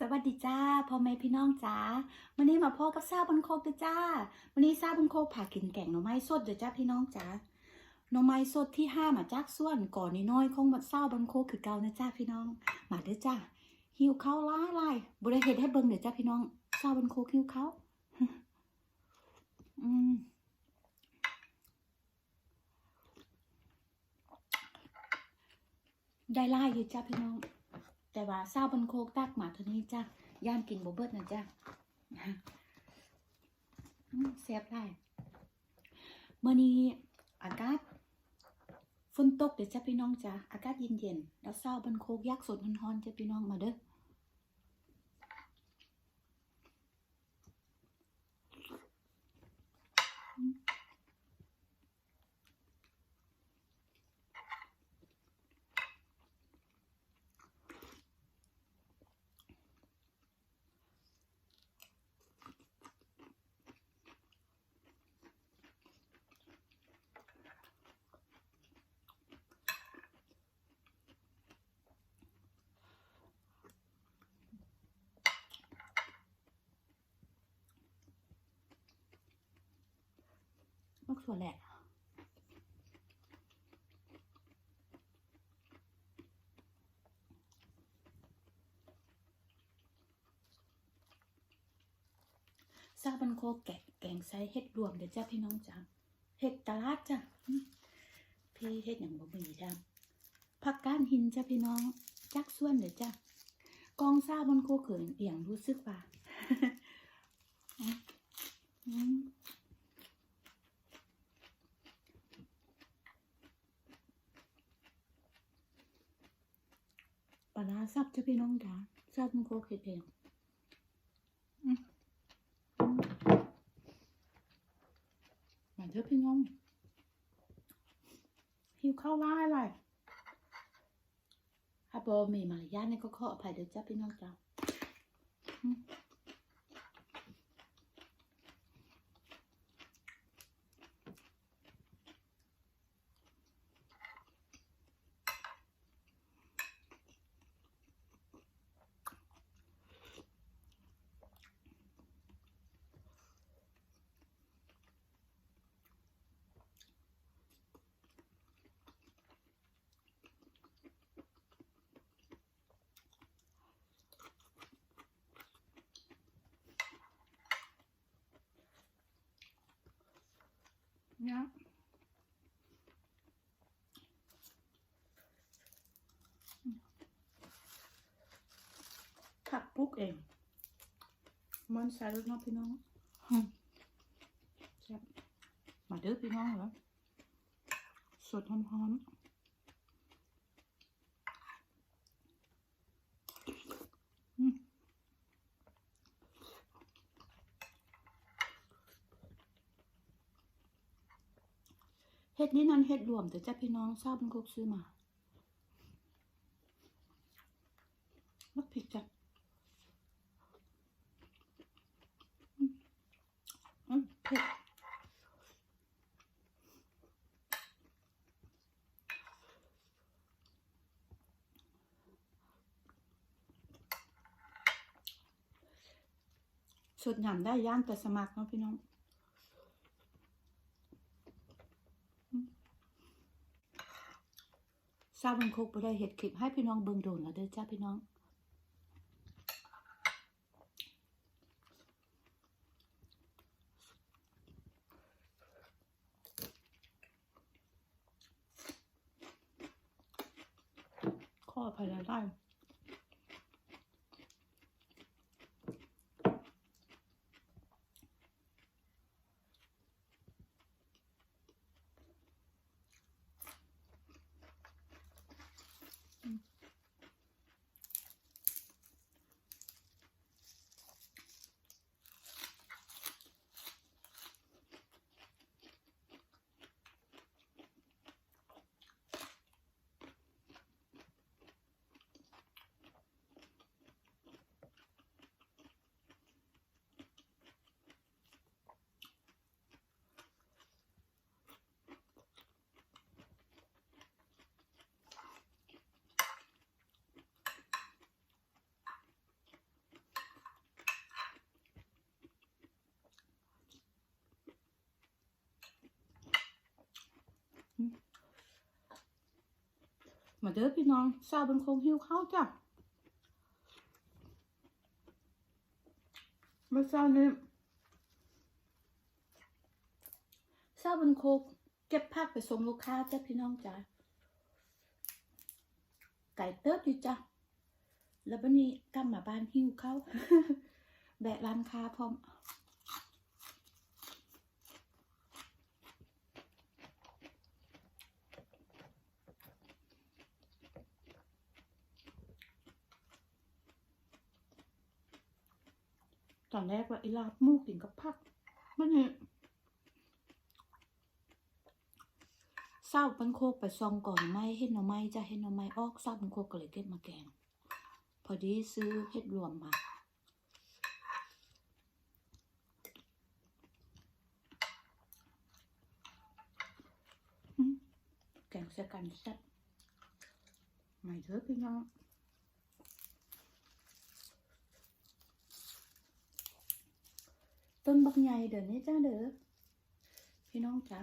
สวัสดีจ้าพ่อแม่พี่น้องจ้าวันนี้มาพ่อกับซาบันโคกเด้อจ้าวันนี้ซาบันโคกผ่ากินแกงหน่อไม้สดเด้อจ้าพี่น้องจ้าหน่อไม้สดที่ห้ามาจากส่วนก่อนนี้น้อยคงบัดซาบันโคกคือเก่านะจ้าพี่น้อง มาเด้อจ้าหิวข้าวล้าลายบ่ได้เฮ็ดให้เบิ่งเด้อจ้าพี่น้องซาบันโคกหิวข้าวอืมได้หลายอยู่จ้าพี่น้อง แต่ว่าซาบันโคกตักหมาเท่านี้จ้ะย่านกินโบเบิร์ดนะจ้ะอืมแซ่บได้เมื่อนี้อากาศฝนตกเดี๋ยวจะพี่น้องจ้ะอากาศเย็นๆแล้วซาบันโคกยากสดมันฮอนจะพี่น้องมาเด้อ มักส่วแหละซาบันโคแกะแกงใส่เห็ดรวมเดี๋ยวจ้าพี่น้องจ้าเห็ดตลาดจ้ะอืมพี่เห็ดอย่างบ่มีจ้ะผักก้านหินจ้ะพี่น้องจักส่วนเดี๋ยวจ้ะกองซาบันโคเขินเอียงรู้สึกว่า ปลาซับจ้ะพี่น้องจ้าซับมันโคเค็ดเองอืมาเถอะพี่น้องหิวข้าวว่าอะไรถ้าบอมีมารยาทเนี่ยก็ขออภัยเดี๋ยวจ้าพี่น้องจ้า เนี่ยขับปลุกเองมันใส่รถเนาะพี่น้องอืมแซ่บมาเด้อพี่น้องเหรอสดหอมๆอืม เห็ดนี้นั่นเห็ดรวมแต่จ้าพี่น้องทราบมันก็ซื้อมามักผิดจ้ะอืมอืมเผ็ดสุดหยำได้ย่านแต่สมัครเนาะพี่น้อง้าบันโคกไปได้เห็ดคลิปให้พี่น้องเบิ่งโดนแล้วเด้อจ้าพี่น้องขออภัยแล้วได้ มาเด้อพี่น้องสาวบนโคงหิวข้าวจ้ะมื่อเช้านี้าวบนโคกเก็บผักไปส่งลูกค้าจ้ะพี่น้องจ้ะไก่เติบอยู่จ้ะแล้ววันนี้กลับมาบ้านหิวข้าวแบะร้านค้าพร้อม อนแรกว่าไอ้ลาบมูกินกับผักมันเนี่ยเศร้าปันโคกไปซองก่อนไหมเห็นหน่อไม้จะเห็นหน่อไม้ออกเศร้าปันโคกก็เลยเก็บมาแกง พอดีซื้อเห็ดรวมมาแกงเสียกันแซ่บไม่เถอะพี่น้อง ต้นบักใหญ่เดี๋ยวนี้จ้าเด้อพี่น้องจ้า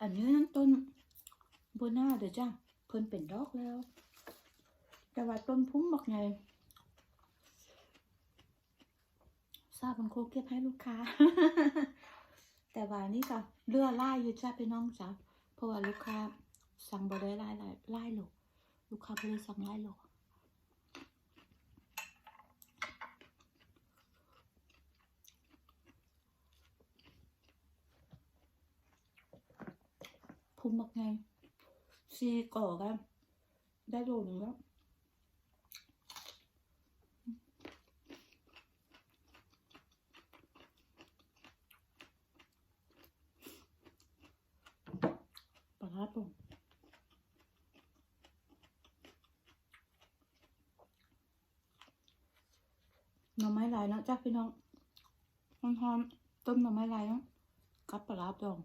อันนี้นั่นต้นโบนาเด้อจ้าเพิ่นเป็นดอกแล้ว แต่ว่าต้นพุ่มบักใหญ่ทราบมันโคเก็บให้ลูกค้า แต่ว่านี่ก็เลือล่อยู่จ้าพี่น้องจ้า ราะว่าลูกค้าสั่งบอได้ไล่ไล่ไล่หรอกลูกค้าบ่ได้สั่งไล่หลกพุ่มบักไงซีก่อกันได้โลหนึงแล้ว ปลาร้าป่งหน่อไม้ลายเนาะจ้าพี่น้องหอมๆต้มหน่อไม้ลายเนาะกับปลาดอง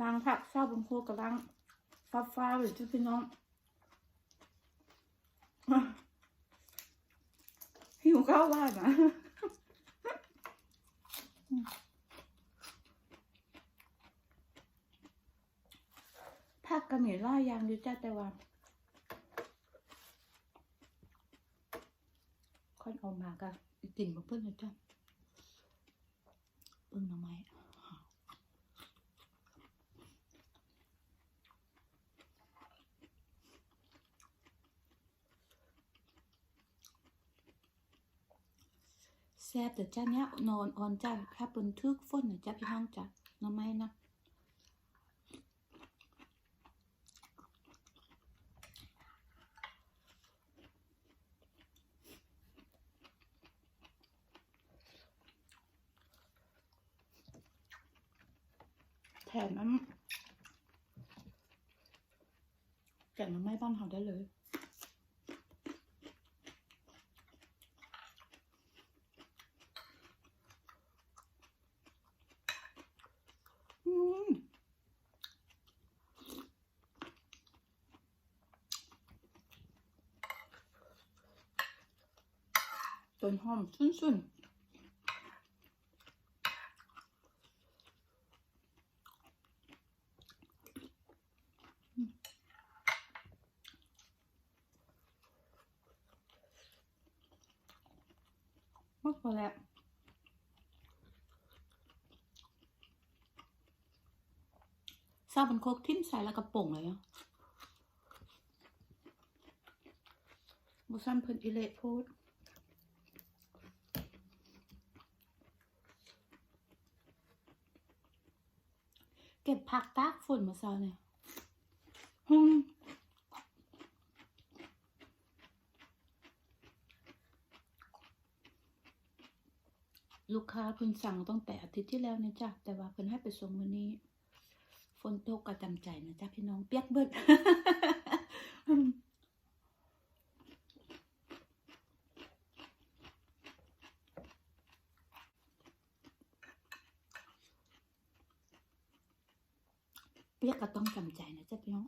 ล้างผักซาบนโคกกับล้างฟ้าฟ้าหรือจ้าพี่น้อง หิวข้าวบ้านนะผักกระเหมี่ยล่ายางอยู่จ้าแต่ว่าค่อยออกมาก็กินมาเพื่อนนะจ้าเพิ่งหน่อไม้ แซ่บแต่จ้าเนี้ยนอนออนจ้าถ้าเป็นทึกฝนนะจ้าพี่น้องจ้าน้ำไม้นะแถมนั้นแกงน้ำไม้บ้านเขาได้เลย อืม ต้นหอมสุนๆอืมากพอแล้วซาบันโคกทิ่มใส่แล้วกระป๋องเลยอะบุซันเพิ่นอิเละโพด เก็บผักตากฝนมาซาเนี่ยฮึมลูกค้าเพิ่นสั่งตั้งแต่อาทิตย์ที่แล้วเนี่ยจ้ะ แต่ว่าเพิ่นให้ไปส่งวันนี้ ฝนตกกระจำใจนะจ้ะพี่น้องเปียกเบิด อ เรียกก็ต้องจำใจนะจ๊ะพี่น้อง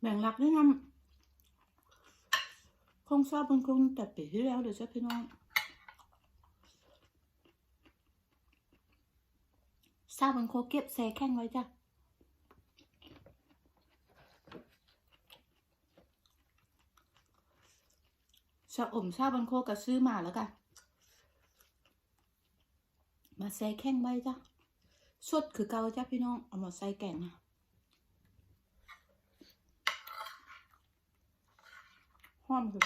แบ่งหลักด้วยนำคงทราบเป็นคงแต่ปีที่แล้วเดี๋ยวจะพี่น้องทราบเป็นโคเก็บแซ่แข้งไว้จ้ะชะอมชาบันโคก็ซื้อมาแล้วกัน มาใส่แข้งไว้จ้ะสดคือเกาจ้ะพี่น้อง เอามาใส่แกงนะ หอมคื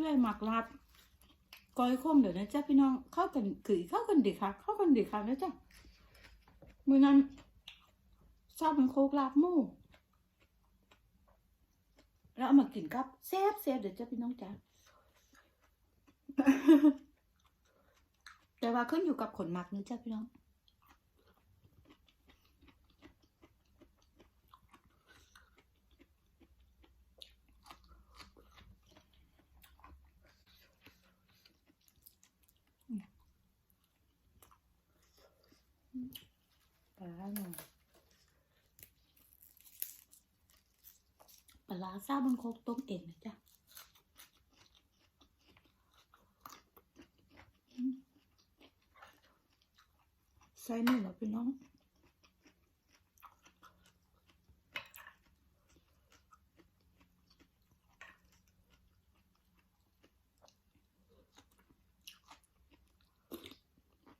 ผู้ใดหมักลาบก้อยคมเดี๋ยวนะจ้ะพี่น้องเข้ากันกือเข้ากันดีค่ะ เข้ากันดีค่ะนะจ๊ะมือนั้นชอบเป็นโคกลาบมูแล้วเอามากินกับแซ่บแซ่บเดี๋ยวจ้ะพี่น้องจ้ะแต่ว่าขึ้นอยู่กับขนหมักนะจ้ะพี่น้อง ปลาร้าหน่อยปลาร้าซาบันโคกต้มเองนะจ๊ะอืมใส่นี่เหรอพี่น้อง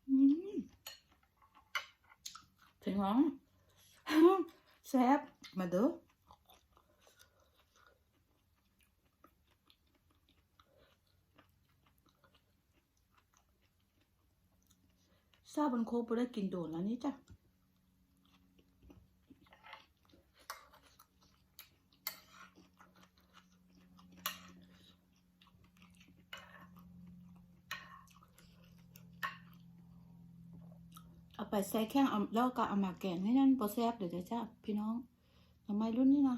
อืม ถึง น้องแซ่บมาเด้อซาบันโคบได้กินโดนแล้วนี่จ้ะ เอาไปใส่แข้งเอาแล้วก็เอามาแกงให้นั่นบ่แซบเดี๋ยวจะจ้ะพี่น้องทำไมรุ่นนี้นะ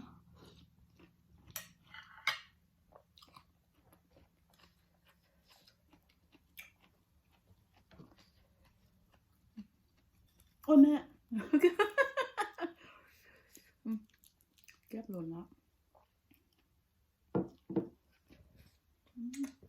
โอ้แม่เก็บหล่นแล้วอืม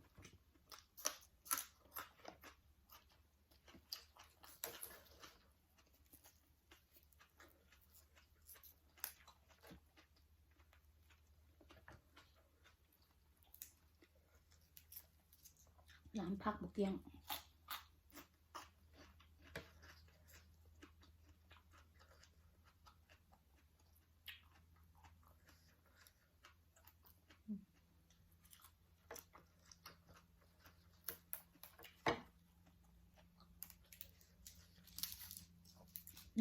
น้ำพักบกเกียง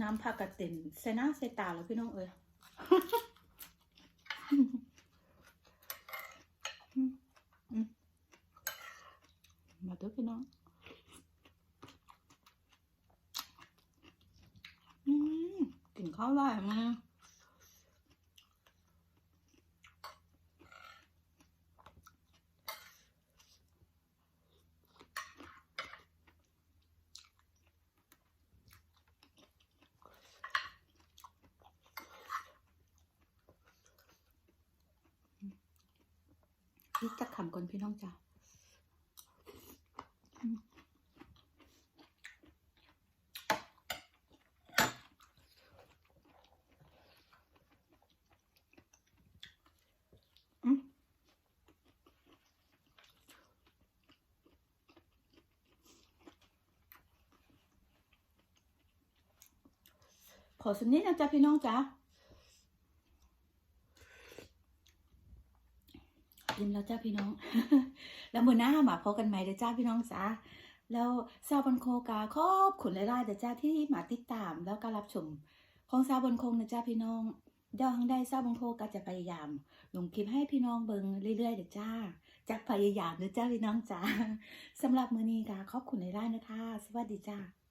น้ำผักกระเต็นใส่หน้าใส่ตาแล้วพี่น้องเอ้ย ด้อพี่น้องกลิ่นข้าวได้มาพี่จะขำก่อนพี่น้องจ้า ขอสักนิดนะจ๊ะพี่น้องจ้ายิ้มแล้วจ้าพี่น้อง แล้วมือหน้ามาพบกันใหม่เด้อจ้าพี่น้องจ้าแล้วซาบันโคกาขอบคุณหลายๆเด้อจ้าที่มาติดตามแล้วก็รับชมของซาบันโคงนะจ้าพี่น้องเดี๋ยวทางได้ซาบันโคก็จะพยายามลงคลิปให้พี่น้องเบิงเรื่อยๆเด้อจ้าจากพยายามเด้อจ้าพี่น้องจ้าสำหรับมือนี้ก็ขอบคุณหลายๆนะคะ สวัสดีจ้า